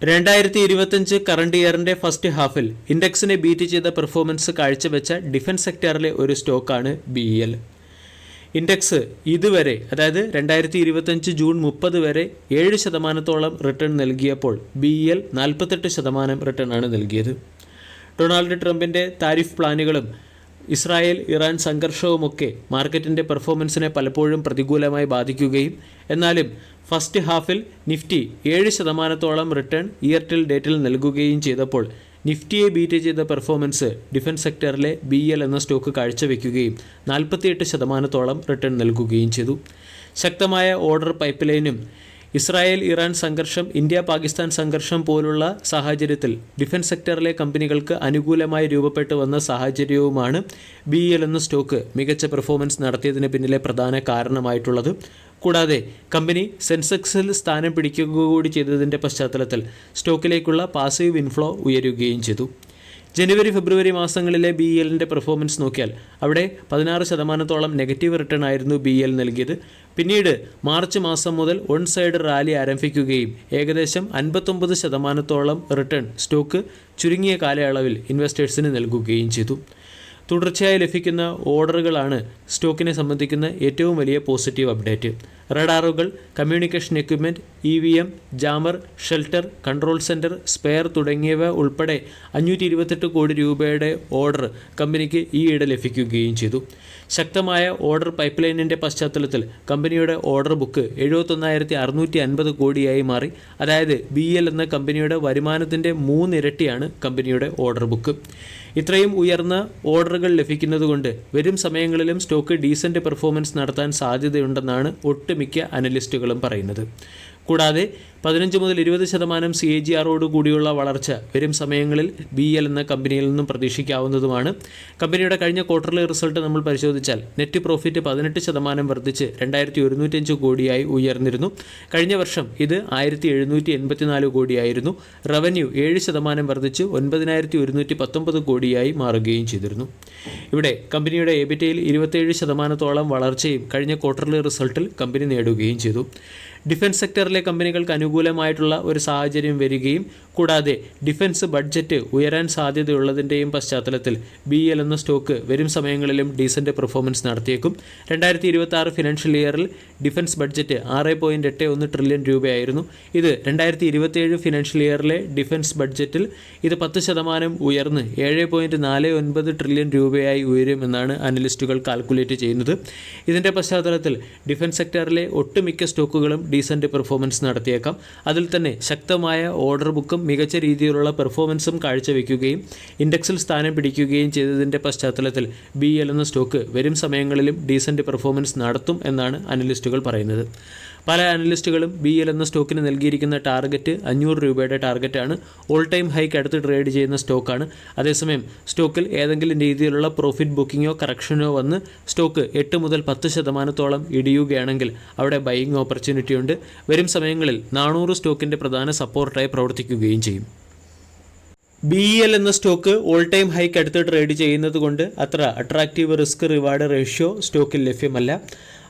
രണ്ടായിരത്തി ഇരുപത്തിയഞ്ച് കറണ്ട് ഇയറിന്റെ ഫസ്റ്റ് ഹാഫിൽ ഇൻഡെക്സിനെ ബീറ്റ് ചെയ്ത പെർഫോമൻസ് കാഴ്ചവെച്ച ഡിഫൻസ് സെക്ടറിലെ ഒരു സ്റ്റോക്കാണ് ബി എൽ ഇൻഡെക്സ് ഇതുവരെ അതായത് രണ്ടായിരത്തി ഇരുപത്തഞ്ച് ജൂൺ മുപ്പത് വരെ ഏഴ് ശതമാനത്തോളം റിട്ടേൺ നൽകിയപ്പോൾ ബി എൽ നാൽപ്പത്തെട്ട് ശതമാനം റിട്ടേൺ ആണ് നൽകിയത്. ഡൊണാൾഡ് ട്രംപിന്റെ താരിഫ് പ്ലാനുകളും ഇസ്രായേൽ ഇറാൻ സംഘർഷവുമൊക്കെ മാർക്കറ്റിന്റെ പെർഫോമൻസിനെ പലപ്പോഴും പ്രതികൂലമായി ബാധിക്കുകയും എന്നാലും ഫസ്റ്റ് ഹാഫിൽ നിഫ്റ്റി ഏഴ് ശതമാനത്തോളം റിട്ടേൺ ഇയർ ടിൽ ഡേറ്റിൽ നൽകുകയും ചെയ്തപ്പോൾ നിഫ്റ്റിയെ ബീറ്റ് ചെയ്ത പെർഫോമൻസ് ഡിഫൻസ് സെക്ടറിലെ ബി എൽ എന്ന സ്റ്റോക്ക് കാഴ്ചവെക്കുകയും നാൽപ്പത്തിയെട്ട് ശതമാനത്തോളം റിട്ടേൺ നൽകുകയും ചെയ്തു. ശക്തമായ ഓർഡർ പൈപ്പ് ലൈനും ഇസ്രായേൽ ഇറാൻ സംഘർഷം ഇന്ത്യ പാകിസ്ഥാൻ സംഘർഷം പോലുള്ള സാഹചര്യത്തിൽ ഡിഫൻസ് സെക്ടറിലെ കമ്പനികൾക്ക് അനുകൂലമായി രൂപപ്പെട്ടു വന്ന സാഹചര്യവുമാണ് ബി എൽ എന്ന സ്റ്റോക്ക് മികച്ച പെർഫോമൻസ് നടത്തിയതിന് പിന്നിലെ പ്രധാന കാരണമായിട്ടുള്ളത്. കൂടാതെ കമ്പനി സെൻസെക്സിൽ സ്ഥാനം പിടിക്കുക കൂടി ചെയ്തതിന്റെ പശ്ചാത്തലത്തിൽ സ്റ്റോക്കിലേക്കുള്ള പാസീവ് ഇൻഫ്ലോ ഉയരുകയും ചെയ്തു. ജനുവരി ഫെബ്രുവരി മാസങ്ങളിലെ ബി എല്ലിന്റെ പെർഫോമൻസ് നോക്കിയാൽ അവിടെ പതിനാറ് ശതമാനത്തോളം നെഗറ്റീവ് റിട്ടേൺ ആയിരുന്നു ബി എൽ നൽകിയത്. പിന്നീട് മാർച്ച് മാസം മുതൽ വൺ സൈഡ് റാലി ആരംഭിക്കുകയും ഏകദേശം അൻപത്തൊമ്പത് ശതമാനത്തോളം റിട്ടേൺ സ്റ്റോക്ക് ചുരുങ്ങിയ കാലയളവിൽ ഇൻവെസ്റ്റേഴ്സിന് നൽകുകയും ചെയ്തു. തുടർച്ചയായി ലഭിക്കുന്ന ഓർഡറുകളാണ് സ്റ്റോക്കിനെ സംബന്ധിക്കുന്ന ഏറ്റവും വലിയ positive update. റഡാറുകൾ communication equipment E V M jammer shelter control centre spare തുടങ്ങിയവ ഉൾപ്പെടെ അഞ്ഞൂറ്റി ഇരുപത്തെട്ട് കോടി രൂപയുടെ ഓർഡർ കമ്പനിക്ക് ഈയിടെ ലഭിക്കുകയും ചെയ്തു. ശക്തമായ ഓർഡർ പൈപ്പ് ലൈനിന്റെ പശ്ചാത്തലത്തിൽ കമ്പനിയുടെ ഓർഡർ ബുക്ക് എഴുപത്തൊന്നായിരത്തി അറുന്നൂറ്റി അൻപത് കോടിയായി മാറി. അതായത് ബി എൽ എന്ന കമ്പനിയുടെ വരുമാനത്തിന്റെ മൂന്നിരട്ടിയാണ് കമ്പനിയുടെ ഓർഡർ ബുക്ക്. ഇത്രയും ഉയർന്ന ഓർഡറുകൾ ലഭിക്കുന്നതുകൊണ്ട് വരും സമയങ്ങളിലും സ്റ്റോക്ക് ഡീസന്റ് പെർഫോമൻസ് നടത്താൻ സാധ്യതയുണ്ടെന്നാണ് ഒട്ടുമിക്ക അനലിസ്റ്റുകളും പറയുന്നത്. കൂടാതെ പതിനഞ്ച് മുതൽ ഇരുപത് ശതമാനം സി എ ജി ആറോട് കൂടിയുള്ള വളർച്ച വരും സമയങ്ങളിൽ ബി എൽ എന്ന കമ്പനിയിൽ നിന്നും പ്രതീക്ഷിക്കാവുന്നതുമാണ്. കമ്പനിയുടെ കഴിഞ്ഞ ക്വാർട്ടർലി റിസൾട്ട് നമ്മൾ പരിശോധിച്ചാൽ നെറ്റ് പ്രോഫിറ്റ് പതിനെട്ട് ശതമാനം വർദ്ധിച്ച് രണ്ടായിരത്തി ഒരുന്നൂറ്റഞ്ച് കോടിയായി ഉയർന്നിരുന്നു. കഴിഞ്ഞ വർഷം ഇത് ആയിരത്തി എഴുന്നൂറ്റി എൺപത്തിനാല് കോടിയായിരുന്നു. റവന്യൂ ഏഴ് ശതമാനം വർദ്ധിച്ച് ഒൻപതിനായിരത്തി ഒരുന്നൂറ്റി പത്തൊമ്പത് കോടിയായി മാറുകയും ചെയ്തിരുന്നു. ഇവിടെ കമ്പനിയുടെ എബിറ്റയിൽ ഇരുപത്തേഴ് ശതമാനത്തോളം വളർച്ചയും കഴിഞ്ഞ ക്വാർട്ടർലി റിസൾട്ടിൽ കമ്പനി നേടുകയും ചെയ്തു. ഡിഫൻസ് സെക്ടറിലെ കമ്പനികൾക്ക് അനുകൂലമായിട്ടുള്ള ഒരു സാഹചര്യം വരികയും കൂടാതെ ഡിഫൻസ് ബഡ്ജറ്റ് ഉയരാൻ സാധ്യതയുള്ളതിന്റെയും പശ്ചാത്തലത്തിൽ ബി എൽ എന്ന സ്റ്റോക്ക് വരും സമയങ്ങളിലും ഡീസന്റ് പെർഫോമൻസ് നടത്തിയേക്കും. രണ്ടായിരത്തി ഇരുപത്തി ആറ് ഫിനാൻഷ്യൽ ഇയറിൽ ഡിഫൻസ് ബഡ്ജറ്റ് ആറ് പോയിന്റ് എട്ട് ഒന്ന് ട്രില്യൺ രൂപയായിരുന്നു. ഇത് രണ്ടായിരത്തി ഇരുപത്തിയേഴ് ഫിനാൻഷ്യൽ ഇയറിലെ ഡിഫൻസ് ബഡ്ജറ്റിൽ ഇത് പത്ത് ശതമാനം ഉയർന്ന് ഏഴ് പോയിന്റ് നാല് ഒൻപത് ട്രില്യൺ രൂപയായി ഉയരുമെന്നാണ് അനലിസ്റ്റുകൾ കാൽക്കുലേറ്റ് ചെയ്യുന്നത്. ഇതിന്റെ പശ്ചാത്തലത്തിൽ ഡിഫൻസ് സെക്ടറിലെ ഒട്ടുമിക്ക സ്റ്റോക്കുകളും ഡീസന്റ് പെർഫോമൻസ് നടത്തിയേക്കാം. അതിൽ തന്നെ ശക്തമായ ഓർഡർ ബുക്കും മികച്ച രീതിയിലുള്ള പെർഫോമൻസും കാഴ്ചവെക്കുകയും ഇൻഡെക്സിൽ സ്ഥാനം പിടിക്കുകയും ചെയ്തതിന്റെ പശ്ചാത്തലത്തിൽ ബി എൽ എന്ന സ്റ്റോക്ക് വരും സമയങ്ങളിലും ഡീസന്റ് പെർഫോമൻസ് നടത്തും എന്നാണ് അനലിസ്റ്റുകൾ പറയുന്നത്. പല അനലിസ്റ്റുകളും ബി എൽ എന്ന സ്റ്റോക്കിന് നൽകിയിരിക്കുന്ന ടാർഗറ്റ് അഞ്ഞൂറ് രൂപയുടെ ടാർഗറ്റാണ് ഓൾ ടൈം ഹൈക്ക് അടുത്ത് ട്രേഡ് ചെയ്യുന്ന സ്റ്റോക്കാണ് അതേസമയം സ്റ്റോക്കിൽ ഏതെങ്കിലും രീതിയിലുള്ള പ്രോഫിറ്റ് ബുക്കിങ്ങോ കറക്ഷനോ വന്ന് സ്റ്റോക്ക് എട്ട് മുതൽ പത്ത് ശതമാനത്തോളം ഇടിയുകയാണെങ്കിൽ അവിടെ ബൈയിങ് ഓപ്പർച്യൂണിറ്റി ഉണ്ട്. വരും സമയങ്ങളിൽ നാനൂറ് സ്റ്റോക്കിന്റെ പ്രധാന സപ്പോർട്ടായി പ്രവർത്തിക്കുകയും ചെയ്യും. ബി എൽ എന്ന സ്റ്റോക്ക് ഓൾ ടൈം ഹൈക്ക് അടുത്ത് ട്രേഡ് ചെയ്യുന്നത് കൊണ്ട് അത്ര അട്രാക്റ്റീവ് റിസ്ക് റിവാർഡ് റേഷ്യോ സ്റ്റോക്കിൽ ലഭ്യമല്ല.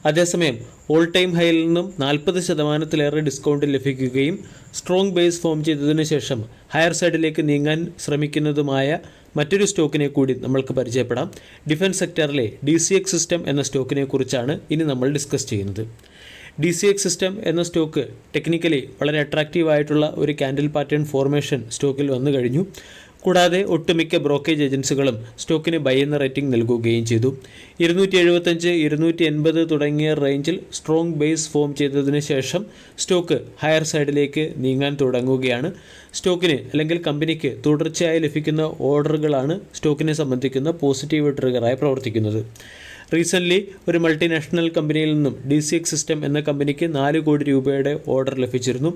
അതേസമയം ഓൾ ടൈം ഹൈയിൽ നിന്നും നാൽപ്പത് ശതമാനത്തിലേറെ ഡിസ്കൗണ്ട് ലഭിക്കുകയും സ്ട്രോങ് ബേസ് ഫോം ചെയ്തതിനു ശേഷം ഹയർ സൈഡിലേക്ക് നീങ്ങാൻ ശ്രമിക്കുന്നതുമായ മറ്റൊരു സ്റ്റോക്കിനെ കൂടി നമ്മൾക്ക് പരിചയപ്പെടാം. ഡിഫൻസ് സെക്ടറിലെ ഡി സിസ്റ്റം എന്ന സ്റ്റോക്കിനെ കുറിച്ചാണ് ഇനി നമ്മൾ ഡിസ്കസ് ചെയ്യുന്നത്. ഡി സി എക്സ് സിസ്റ്റം എന്ന സ്റ്റോക്ക് ടെക്നിക്കലി വളരെ അട്രാക്റ്റീവ് ആയിട്ടുള്ള ഒരു കാൻഡിൽ പാറ്റേൺ ഫോർമേഷൻ സ്റ്റോക്കിൽ വന്നു കഴിഞ്ഞു. കൂടാതെ ഒട്ടുമിക്ക ബ്രോക്കേജ് ഏജൻസികളും സ്റ്റോക്കിന് ബൈ എന്ന റേറ്റിംഗ് നൽകുകയും ചെയ്തു. ഇരുന്നൂറ്റി എഴുപത്തഞ്ച് ഇരുന്നൂറ്റി എൺപത് തുടങ്ങിയ റേഞ്ചിൽ സ്ട്രോങ് ബേസ് ഫോം ചെയ്തതിന് ശേഷം സ്റ്റോക്ക് ഹയർ സൈഡിലേക്ക് നീങ്ങാൻ തുടങ്ങുകയാണ്. സ്റ്റോക്കിന് അല്ലെങ്കിൽ കമ്പനിക്ക് തുടർച്ചയായി ലഭിക്കുന്ന ഓർഡറുകളാണ് സ്റ്റോക്കിനെ സംബന്ധിക്കുന്ന പോസിറ്റീവ് ട്രിഗറായി പ്രവർത്തിക്കുന്നത്. റീസെന്റ്ലി ഒരു മൾട്ടിനാഷണൽ കമ്പനിയിൽ നിന്നും ഡി സി എക്സ് സിസ്റ്റം എന്ന കമ്പനിക്ക് നാല് കോടി രൂപയുടെ ഓർഡർ ലഭിച്ചിരുന്നു.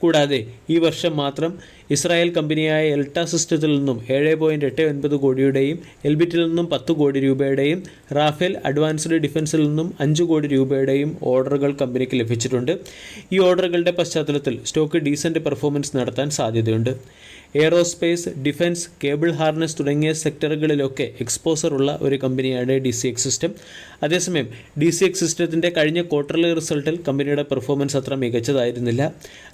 കൂടാതെ ഈ വർഷം മാത്രം ഇസ്രായേൽ കമ്പനിയായ എൽട്ട സിസ്റ്റത്തിൽ നിന്നും ഏഴ് പോയിന്റ് എട്ട് ഒൻപത് കോടിയുടെയും എൽബിറ്റിൽ നിന്നും പത്ത് കോടി രൂപയുടെയും റാഫേൽ അഡ്വാൻസ്ഡ് ഡിഫൻസിൽ നിന്നും അഞ്ച് കോടി രൂപയുടെയും ഓർഡറുകൾ കമ്പനിക്ക് ലഭിച്ചിട്ടുണ്ട്. ഈ ഓർഡറുകളുടെ പശ്ചാത്തലത്തിൽ സ്റ്റോക്ക് ഡീസന്റ് പെർഫോമൻസ് നടത്താൻ സാധ്യതയുണ്ട്. എയറോസ്പേസ് ഡിഫൻസ് കേബിൾ ഹാർനസ് തുടങ്ങിയ സെക്ടറുകളിലൊക്കെ എക്സ്പോസർ ഉള്ള ഒരു കമ്പനിയാണ് ഡി സി എക്സ് സിസ്റ്റം. അതേസമയം ഡി സി എക്സ് സിസ്റ്റത്തിന്റെ കഴിഞ്ഞ ക്വാർട്ടർലി റിസൾട്ടിൽ കമ്പനിയുടെ പെർഫോമൻസ് അത്ര മികച്ചതായിരുന്നില്ല.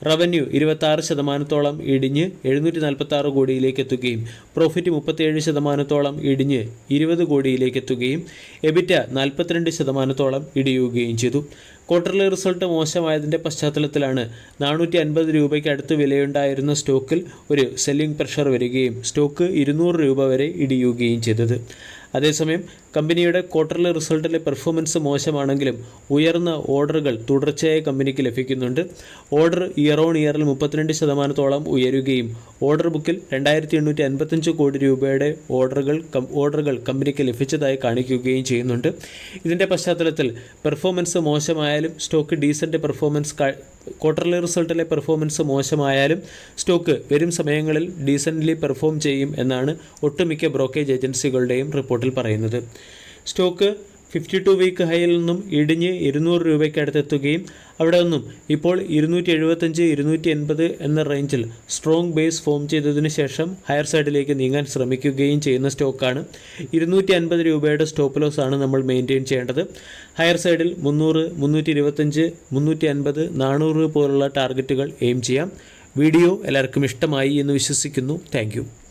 റവന്യൂ റവന്യൂ ഇരുപത്താറ് ശതമാനത്തോളം ഇടിഞ്ഞ് എഴുന്നൂറ്റി നാൽപ്പത്തി ആറ് കോടിയിലേക്ക് എത്തുകയും പ്രോഫിറ്റ് മുപ്പത്തിയേഴ് ശതമാനത്തോളം ഇടിഞ്ഞ് ഇരുപത് കോടിയിലേക്ക് എത്തുകയും എബിറ്റ നാൽപ്പത്തിരണ്ട് ശതമാനത്തോളം ഇടിയുകയും ചെയ്തു. ക്വാർട്ടർലി റിസൾട്ട് മോശമായതിന്റെ പശ്ചാത്തലത്തിലാണ് നാനൂറ്റി അൻപത് രൂപയ്ക്ക് അടുത്ത് വിലയുണ്ടായിരുന്ന സ്റ്റോക്കിൽ ഒരു സെല്ലിംഗ് പ്രഷർ വരികയും സ്റ്റോക്ക് ഇരുന്നൂറ് രൂപ വരെ ഇടിയുകയും ചെയ്തത്. അതേസമയം കമ്പനിയുടെ ക്വാർട്ടർലി റിസൾട്ടിലെ പെർഫോമൻസ് മോശമാണെങ്കിലും ഉയർന്ന ഓർഡറുകൾ തുടർച്ചയായി കമ്പനിക്ക് ലഭിക്കുന്നുണ്ട്. ഓർഡർ ഇയർ ഓൺ ഇയറിൽ മുപ്പത്തിരണ്ട് ശതമാനത്തോളം ഉയരുകയും ഓർഡർ ബുക്കിൽ രണ്ടായിരത്തി എണ്ണൂറ്റി അൻപത്തഞ്ച് കോടി രൂപയുടെ ഓർഡറുകൾ ഓർഡറുകൾ കമ്പനിക്ക് ലഭിച്ചതായി കാണിക്കുകയും ചെയ്യുന്നുണ്ട്. ഇതിന്റെ പശ്ചാത്തലത്തിൽ പെർഫോമൻസ് മോശമായാലും സ്റ്റോക്ക് ഡീസന്റ് പെർഫോമൻസ് ക്വാർട്ടർലി റിസൾട്ടിലെ പെർഫോമൻസ് മോശമായാലും സ്റ്റോക്ക് വരും സമയങ്ങളിൽ ഡീസന്റ്ലി പെർഫോം ചെയ്യും എന്നാണ് ഒട്ടുമിക്ക ബ്രോക്കേജ് ഏജൻസികളുടെയും റിപ്പോർട്ടിൽ പറയുന്നത്. സ്റ്റോക്ക് ഫിഫ്റ്റി ടു വീക്ക് ഹൈയിൽ നിന്നും ഇടിഞ്ഞ് ഇരുന്നൂറ് രൂപയ്ക്ക് അടുത്തെത്തുകയും അവിടെ നിന്നും ഇപ്പോൾ ഇരുന്നൂറ്റി എഴുപത്തഞ്ച് ഇരുന്നൂറ്റി എൺപത് എന്ന റേഞ്ചിൽ സ്ട്രോങ് ബേസ് ഫോം ചെയ്തതിനു ശേഷം ഹയർ സൈഡിലേക്ക് നീങ്ങാൻ ശ്രമിക്കുകയും ചെയ്യുന്ന സ്റ്റോക്കാണ്. ഇരുന്നൂറ്റി അൻപത് രൂപയുടെ സ്റ്റോപ്പ് ലോസ് ആണ് നമ്മൾ മെയിന്റെയിൻ ചെയ്യേണ്ടത്. ഹയർ സൈഡിൽ മുന്നൂറ് മുന്നൂറ്റി ഇരുപത്തഞ്ച് മുന്നൂറ്റി അൻപത് നാനൂറ് പോലുള്ള ടാർഗറ്റുകൾ എയിം ചെയ്യാം. വീഡിയോ എല്ലാവർക്കും ഇഷ്ടമായി എന്ന് വിശ്വസിക്കുന്നു. താങ്ക്